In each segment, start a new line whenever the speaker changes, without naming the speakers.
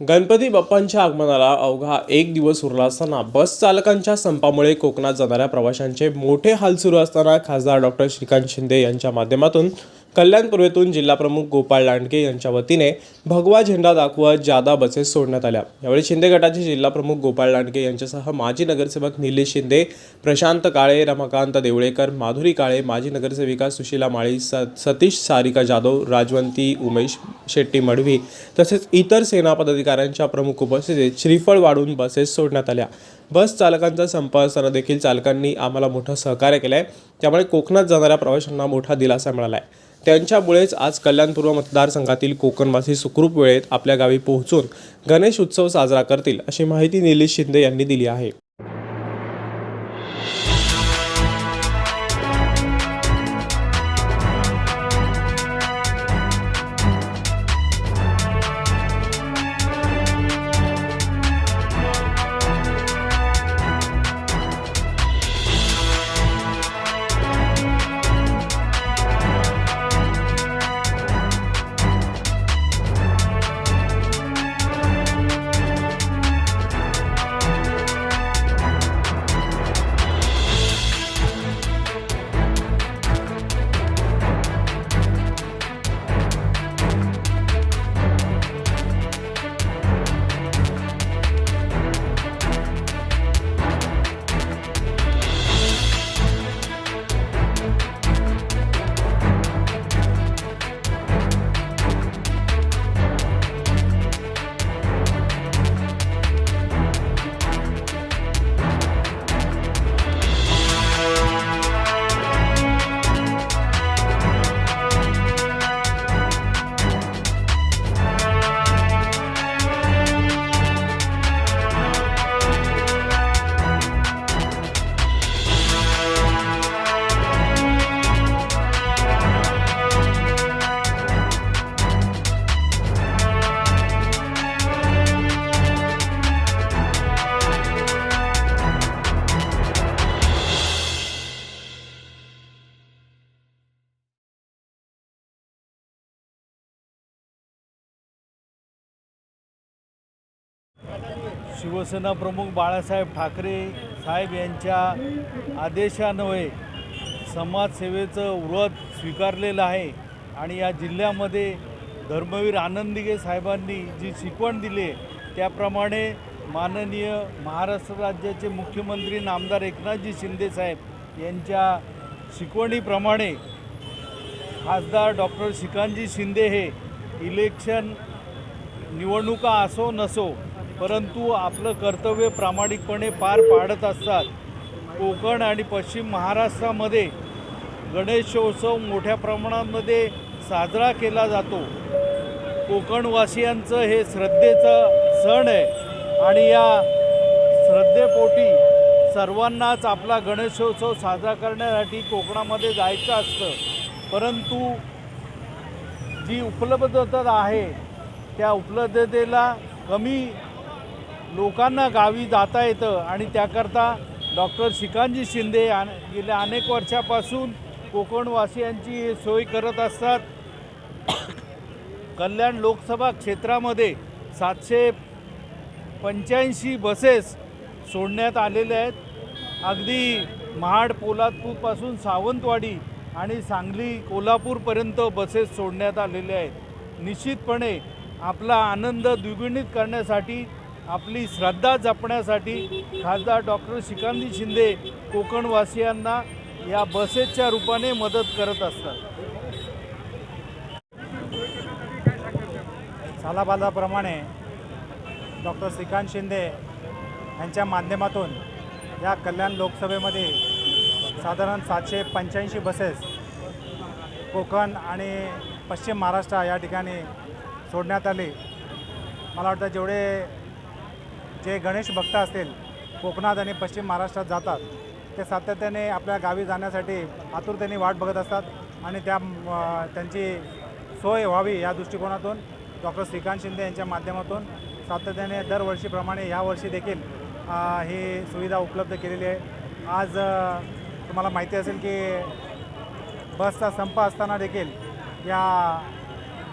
गणपती बाप्पांच्या आगमनाला अवघा एक दिवस उरला असताना बस चालकांच्या संपामुळे कोकणात जाणाऱ्या प्रवाशांचे मोठे हाल सुरू असताना खासदार डॉक्टर श्रीकांत शिंदे यांच्या माध्यमातून कल्याण पूर्वेतून जिल्हाप्रमुख गोपाळ लांडगे यांच्या वतीने भगवा झेंडा दाखवत जादा बसेस सोडण्यात आल्या. यावेळी शिंदे गटाचे जिल्हाप्रमुख गोपाळ लांडगे यांच्यासह माजी नगरसेवक निलेश शिंदे प्रशांत काळे रमाकांत देवळेकर माधुरी काळे माजी नगरसेविका सुशीला माळी स सतीश सारिका जाधव राजवंती उमेश शेट्टी मडवी तसेच इतर सेना पदाधिकाऱ्यांच्या प्रमुख उपस्थितीत श्रीफळ वाढून बसेस सोडण्यात आल्या. बस चालकांचा संप असताना देखील चालकांनी आम्हाला मोठं सहकार्य केलं आहे त्यामुळे कोकणात जाणाऱ्या प्रवाशांना मोठा दिलासा मिळाला आहे त्यांच्यामुळेच आज कल्याणपूर्व मतदारसंघातील कोकणवासी सुखरूप वेळेत आपल्या गावी पोहोचून गणेश उत्सव साजरा करतील अशी माहिती निलेश शिंदे यांनी दिली आहे.
शिवसेना प्रमुख बाळासाहेब ठाकरे साहेब यांच्या आदेशान्वये समाजसेवेचं व्रत स्वीकारलेलं आहे आणि या जिल्ह्यामध्ये धर्मवीर आनंदिगे साहेबांनी जी शिकवण दिली आहे त्याप्रमाणे माननीय महाराष्ट्र राज्याचे मुख्यमंत्री नामदार एकनाथजी शिंदे साहेब यांच्या शिकवणीप्रमाणे खासदार डॉक्टर श्रीकांतजी शिंदे हे इलेक्शन निवडणुका असो नसो परंतु आपलं कर्तव्य प्रामाणिकपणे पार पाडत असतात. कोकण आणि पश्चिम महाराष्ट्रामध्ये गणेशोत्सव मोठ्या प्रमाणामध्ये साजरा केला जातो. कोकणवासियांचं हे श्रद्धेचं सण आहे आणि या श्रद्धेपोटी सर्वांनाच आपला गणेशोत्सव साजरा करण्यासाठी कोकणामध्ये जायचं असतं. परंतु जी उपलब्धता आहे त्या उपलब्धतेला कमी लोकांना गावी जाता येतं आणि त्याकरता डॉक्टर श्रीकांतजी शिंदे गेल्या अनेक वर्षापासून कोकणवासियांची हे सोय करत असतात. कल्याण लोकसभा क्षेत्रामध्ये सातशे पंच्याऐंशी बसेस सोडण्यात आलेल्या आहेत. अगदी महाड पोलादपूरपासून सावंतवाडी आणि सांगली कोल्हापूरपर्यंत बसेस सोडण्यात आलेल्या आहेत. निश्चितपणे आपला आनंद द्विगुणित करण्यासाठी आपली श्रद्धा जपण्यासाठी खासदार डॉक्टर श्रीकांती शिंदे कोकणवासियांना या बसेसच्या रूपाने मदत करत असतात.
सालाबादाप्रमाणे डॉक्टर श्रीकांत शिंदे यांच्या माध्यमातून या कल्याण लोकसभेमध्ये साधारण सातशे पंच्याऐंशी बसेस कोकण आणि पश्चिम महाराष्ट्र या ठिकाणी सोडण्यात आली. मला वाटतं जेवढे जे गणेश भक्त असतील कोकणात आणि पश्चिम महाराष्ट्रात जातात ते सातत्याने आपल्या गावी जाण्यासाठी आतुरतेने वाट बघत असतात आणि त्या त्यांची सोय व्हावी या दृष्टिकोनातून डॉक्टर श्रीकांत शिंदे यांच्या माध्यमातून सातत्याने दरवर्षीप्रमाणे यावर्षी देखील ही सुविधा उपलब्ध केलेली आहे. आज तुम्हाला माहिती असेल की बसचा संप असताना देखील या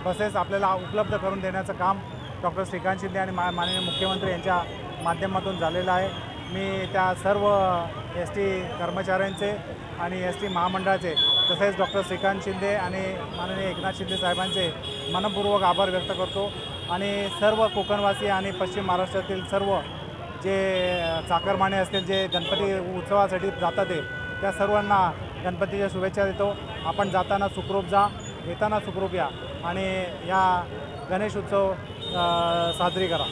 बसेस आपल्याला उपलब्ध करून देण्याचं काम डॉक्टर श्रीकांत शिंदे आणि मा माननीय मुख्यमंत्री यांच्या माध्यमातून झालेला आहे. मी त्या सर्व एस टी कर्मचाऱ्यांचे आणि एस टी महामंडळाचे तसेच डॉक्टर श्रीकांत शिंदे आणि माननीय एकनाथ शिंदे साहेबांचे मनपूर्वक आभार व्यक्त करतो. आणि सर्व कोकणवासी आणि पश्चिम महाराष्ट्रातील सर्व जे चाकरमाने असतील जे गणपती उत्सवासाठी जातात ते त्या सर्वांना गणपतीच्या शुभेच्छा देतो. आपण जाताना सुखरूप जा येताना सुखरूप या. आणि या गणेश उत्सव साजरी करा